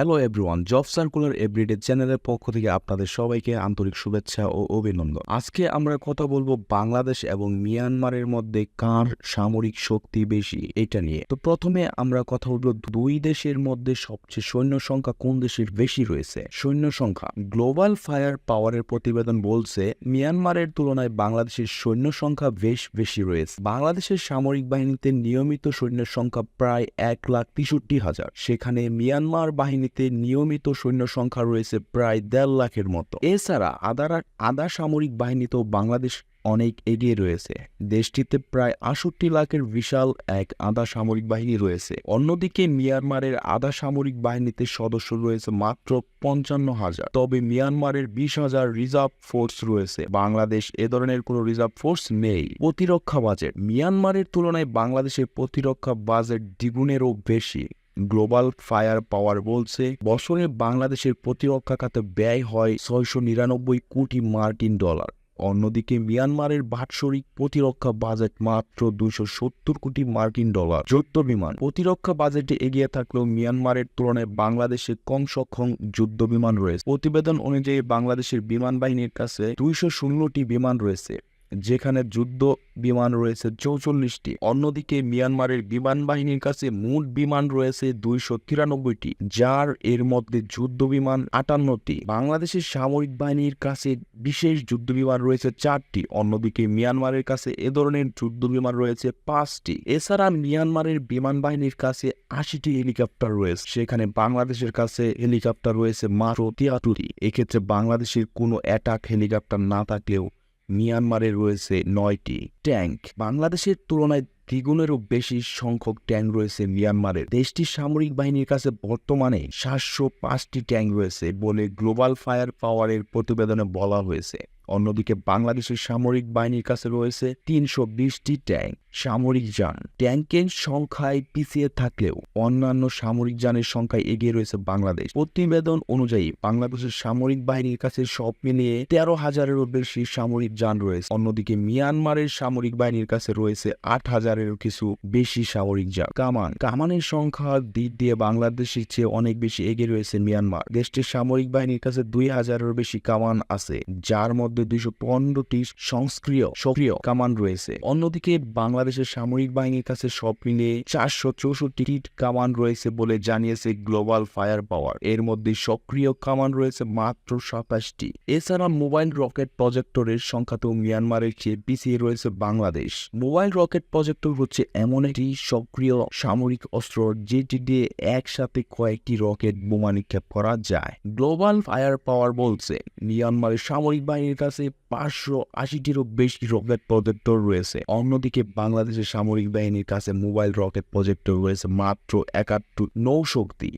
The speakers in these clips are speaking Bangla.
Hello everyone job circular everyday চ্যানেলের পক্ষ থেকে আপনাদের সবাইকে আন্তরিক শুভেচ্ছা ও অভিনন্দন। আজকে আমরা কথা বলব বাংলাদেশ এবং মিয়ানমারের মধ্যে কার সামরিক শক্তি বেশি, এটা নিয়ে। তো প্রথমে আমরা কথা বলব দুই দেশের মধ্যে সবচেয়ে সৈন্য সংখ্যা কোন দেশের বেশি রয়েছে? সৈন্য সংখ্যা গ্লোবাল ফায়ার পাওয়ারের প্রতিবেদন বলছে, মিয়ানমারের তুলনায় বাংলাদেশের সৈন্য সংখ্যা বেশ বেশি রয়েছে। বাংলাদেশের সামরিক বাহিনীতে নিয়মিত সৈন্যের সংখ্যা প্রায় এক লাখ তেষট্টি হাজার। সেখানে মিয়ানমার বাহিনীতে নিয়মিত সৈন্য সংখ্যা রয়েছে প্রায় দেড় লাখের মতো। এছাড়া আদার, আধা সামরিক বাহিনীতেও বাংলাদেশ অনেক এগিয়ে রয়েছে। দেশটিতে প্রায় আষট্টি লাখের বিশাল এক আধা সামরিক বাহিনী রয়েছে। অন্যদিকে মিয়ানমারের আধা সামরিক বাহিনীতে সদস্য রয়েছে মাত্র পঞ্চান্ন হাজার। তবে মিয়ানমারের বিশ হাজার রিজার্ভ ফোর্স রয়েছে। বাংলাদেশ এ ধরনের কোনো রিজার্ভ ফোর্স নেই। প্রতিরক্ষা বাজেট, মিয়ানমারের তুলনায় বাংলাদেশের প্রতিরক্ষা বাজেট দ্বিগুণেরও বেশি। গ্লোবাল ফায়ার পাওয়ার বলছে, বছরে বাংলাদেশের প্রতিরক্ষা খাতে ব্যয় হয় ছয়শো নিরানব্বই কোটি মার্কিন ডলার। অন্যদিকে মিয়ানমারের বাৎসরিক প্রতিরক্ষা বাজেট মাত্র দুইশো সত্তর কোটি মার্কিন ডলার। যুদ্ধ বিমান প্রতিরক্ষা বাজেটে এগিয়ে থাকলেও মিয়ানমারের তুলনায় বাংলাদেশে কম সক্ষম যুদ্ধ বিমান রয়েছে। প্রতিবেদন অনুযায়ী বাংলাদেশের বিমান বাহিনীর কাছে দুইশো ষোলোটি বিমান রয়েছে। যেখানে যুদ্ধ বিমান রয়েছে চৌচল্লিশটি। অন্যদিকে মিয়ানমারের বিমান বাহিনীর কাছে মোট বিমান রয়েছে দুইশো তিরানব্বইটি, যার এর মধ্যে যুদ্ধ বিমান আটান্নটি। বাংলাদেশের সামরিক বাহিনীর কাছে বিশেষ যুদ্ধ বিমান রয়েছে চারটি। অন্যদিকে মিয়ানমারের কাছে এ ধরনের যুদ্ধ বিমান রয়েছে পাঁচটি। এছাড়া মিয়ানমারের বিমান বাহিনীর কাছে আশিটি হেলিকপ্টার রয়েছে। সেখানে বাংলাদেশের কাছে হেলিকপ্টার রয়েছে মাত্র তিয়াত্তরটি। এক্ষেত্রে বাংলাদেশের কোনো অ্যাটাক হেলিকপ্টার না থাকলেও মিয়ানমারে রয়েছে নয়টি ট্যাঙ্ক। বাংলাদেশের তুলনায় দ্বিগুণেরও বেশি সংখ্যক ট্যাঙ্ক রয়েছে মিয়ানমারের দেশটির সামরিক বাহিনীর কাছে বর্তমানে সাতশো পাঁচটি ট্যাঙ্ক রয়েছে বলে গ্লোবাল ফায়ার পাওয়ারের প্রতিবেদনে বলা হয়েছে। অন্যদিকে বাংলাদেশের সামরিক বাহিনীর কাছে রয়েছে তিনশো বিশটি ট্যাঙ্ক। সামরিক যান। ট্যাঙ্কের সংখ্যায় পিছিয়ে থাকলেও অন্যান্য সামরিক যানের সংখ্যায় এগিয়ে রয়েছে বাংলাদেশ। প্রতিবেদন অনুযায়ী বাংলাদেশের সামরিক বাহিনীর কাছে সব মিলিয়ে তেরো হাজারেরও বেশি সামরিক যান রয়েছে। অন্যদিকে মিয়ানমারের সামরিক বাহিনীর কাছে রয়েছে আট হাজারেরও কিছু বেশি সামরিক যান। কামান। কামানের সংখ্যা দিক দিয়ে বাংলাদেশের চেয়ে অনেক বেশি এগিয়ে রয়েছে মিয়ানমার। দেশটির সামরিক বাহিনীর কাছে দুই হাজারেরও বেশি কামান আছে, যার মধ্যে দুইশো পনেরোটি সংস্ক্রিয় সক্রিয় কামান রয়েছে। অন্যদিকে বাংলাদেশের সামরিক বাহিনীর কাছে সব মিলিয়ে চারশো চৌষট্টি কামান রয়েছে বলে জানিয়েছে গ্লোবাল ফায়ার পাওয়ার। এর মধ্যে সক্রিয় কামান রয়েছে মাত্র সাতাশটি। এছাড়া মোবাইল রকেট প্রজেক্টরের সংখ্যাতেও মিয়ানমারের চেয়ে পিছিয়ে রয়েছে বাংলাদেশ। মোবাইল রকেট প্রজেক্টর হচ্ছে এমন একটি সক্রিয় সামরিক অস্ত্র যেটি দিয়ে একসাথে কয়েকটি রকেট বোমা নিক্ষেপ করা যায়। গ্লোবাল ফায়ার পাওয়ার বলছে, মিয়ানমারের সামরিক বাহিনীর কাছে পাঁচশো আশিটিরও বেশি রকেট প্রজেক্টর রয়েছে। অন্যদিকে বাংলাদেশের সামরিক বাহিনীর কাছে মোবাইল রকেট প্রজেক্টর রয়েছে মাত্র একাত্তর, নৌশক্তি।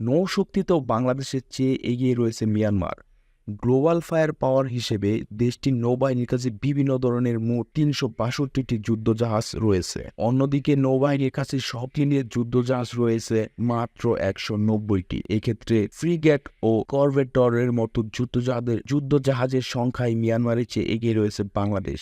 নৌশক্তিতেও বাংলাদেশের চেয়ে এগিয়ে রয়েছে মিয়ানমার গ্লোবাল ফায়ার পাওয়ার হিসেবে দেশটির নৌবাহিনীর কাছে বিভিন্ন ধরনের মোট তিনশো বাষট্টিটি যুদ্ধজাহাজ রয়েছে। অন্যদিকে নৌবাহিনীর কাছে সব মিলিয়ে যুদ্ধজাহাজ রয়েছে মাত্র একশো নব্বইটি। এক্ষেত্রে ফ্রিগেট ও করভেটরের মতো যুদ্ধজাহাজের যুদ্ধজাহাজের সংখ্যায় মিয়ানমারের চেয়ে এগিয়ে রয়েছে বাংলাদেশ।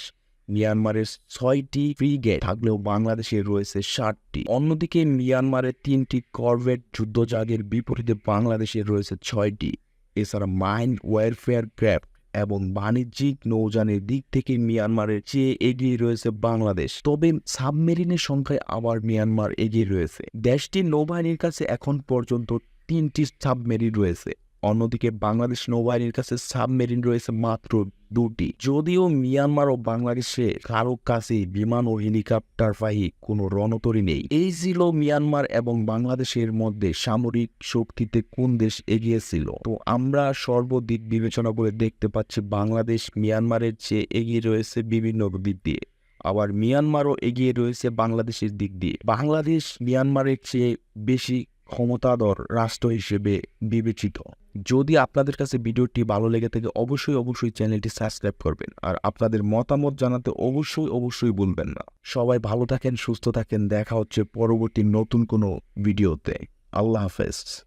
মিয়ানমারের ছয়টি ফ্রিগেট থাকলেও বাংলাদেশে রয়েছে ষাটটি। অন্যদিকে মিয়ানমারের তিনটি করভেট যুদ্ধজাহাজের বিপরীতে বাংলাদেশে রয়েছে ছয়টি। এছাড়া মাইন্ড ওয়ারফেয়ার ক্র্যাফট এবং বাণিজ্যিক নৌযানের দিক থেকে মিয়ানমারের চেয়ে এগিয়ে রয়েছে বাংলাদেশ। তবে সাবমেরিনের সংখ্যায় আবার মিয়ানমার এগিয়ে রয়েছে। দেশটির নৌবাহিনীর কাছে এখন পর্যন্ত তিনটি সাবমেরিন রয়েছে। অন্যদিকে বাংলাদেশ নৌবাহিনীর কাছে সাবমেরিন রয়েছে মাত্র দুটি। যদিও মিয়ানমার ও বাংলাদেশে কারও কাছে বিমান ও হেলিকপ্টার বাহী কোনো রণতরী নেই। এই ছিল মিয়ানমার এবং বাংলাদেশের মধ্যে সামরিক শক্তিতে কোন দেশ এগিয়ে ছিল? তো আমরা সর্বদিক বিবেচনা করে দেখতে পাচ্ছি বাংলাদেশ মিয়ানমারের চেয়ে এগিয়ে রয়েছে বিভিন্ন দিক দিয়ে। আবার মিয়ানমারও এগিয়ে রয়েছে বাংলাদেশের দিক দিয়ে। বাংলাদেশ মিয়ানমারের চেয়ে বেশি ক্ষমতাধর রাষ্ট্র হিসেবে বিবেচিত। যদি আপনাদের কাছে ভিডিওটি ভালো লেগে থাকে, অবশ্যই অবশ্যই চ্যানেলটি সাবস্ক্রাইব করবেন। আর আপনাদের মতামত জানাতে অবশ্যই অবশ্যই বলবেন না। সবাই ভালো থাকেন, সুস্থ থাকেন। দেখা হচ্ছে পরবর্তী নতুন কোনো ভিডিওতে। আল্লাহ হাফেজ।